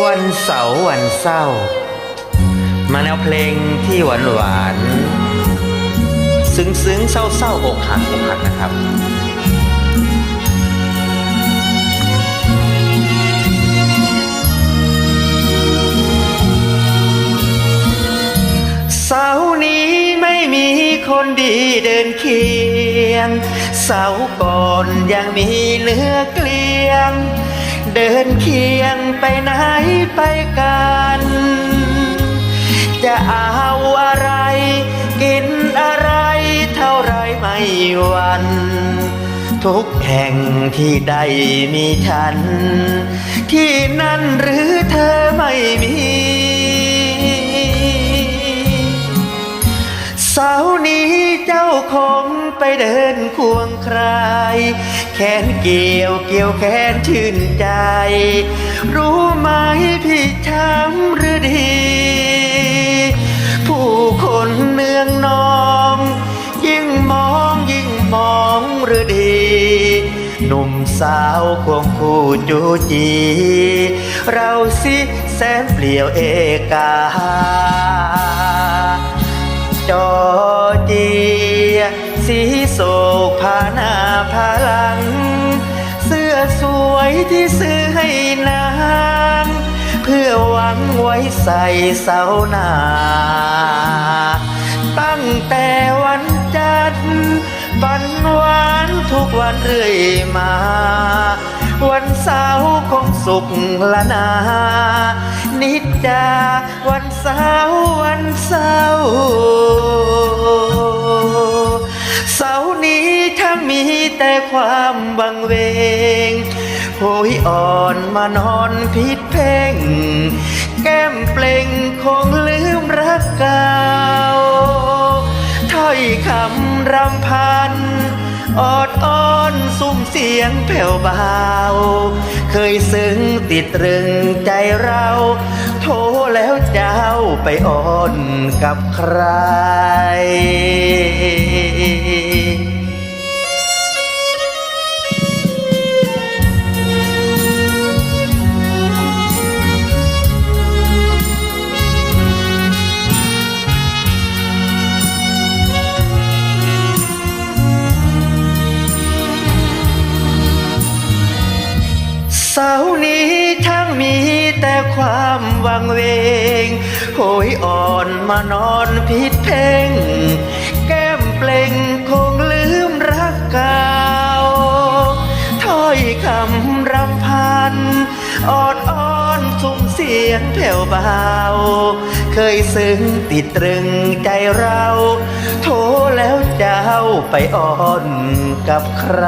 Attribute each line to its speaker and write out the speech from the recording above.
Speaker 1: วันเสาร์วันเศร้า มาแนวเพลงที่หวานหวานซึ้งซึ้งเศร้าเศร้าอกหักอกหักนะครับ เสาร์นี้ไม่มีคนดีเดินเคียง เสาร์ก่อนยังมีเนื้อเกลียง เดินเคียงไปไหนไปกัน จะเอาอะไร กินอะไรเท่าไรไม่วัน ทุกแห่งที่ได้มีฉัน ที่นั่นหรือเธอไม่มีเสาร์นี้เจ้าคงไปเดินควงใคร แขนเกี่ยวเกี่ยวแขนชื่นใจ รู้ไหมพี่ช้ำหรือดี ผู้คนเนืองนอง ยิ่งมองยิ่งมองหรือดีหนุ่มสาวควงคู่จูจี เราสิแสนเปลี่ยวเอกา สีโศกพาหน้าพาหลัง เสื้อสวยที่ซื้อให้นาง เพื่อหวังไว้ใส่เสาหน้า ตั้งแต่วันจันทร์ฝันหวานทุกวันเรื่อยมา วันเสาร์คงสุขละนา นิจจาวันเสาร์วัน แต่ความบังเวงโหยอ่อนมานอนผิดเพ่ง แก้มเปล่งคงลืมรักเก่าถ้อยคำรำพันออดอ้อนซุ้มเสียงแผ่วเบา เคยซึ้งติดตรึงใจเรา โทรแล้วเจ้าไปอ้อนกับใคร เสาร์นี้ทั้งมีแต่ความวังเวง โหยอ่อนมานอนผิดเพ่ง แก้มเปล่งคงลืมรักเก่าถ้อยคำรำพันออดอ้อนสุ่มเสียงแผ่วเบา เคยซึ้งติดตรึงใจเรา โทแล้วเจ้าไปอ้อนกับใคร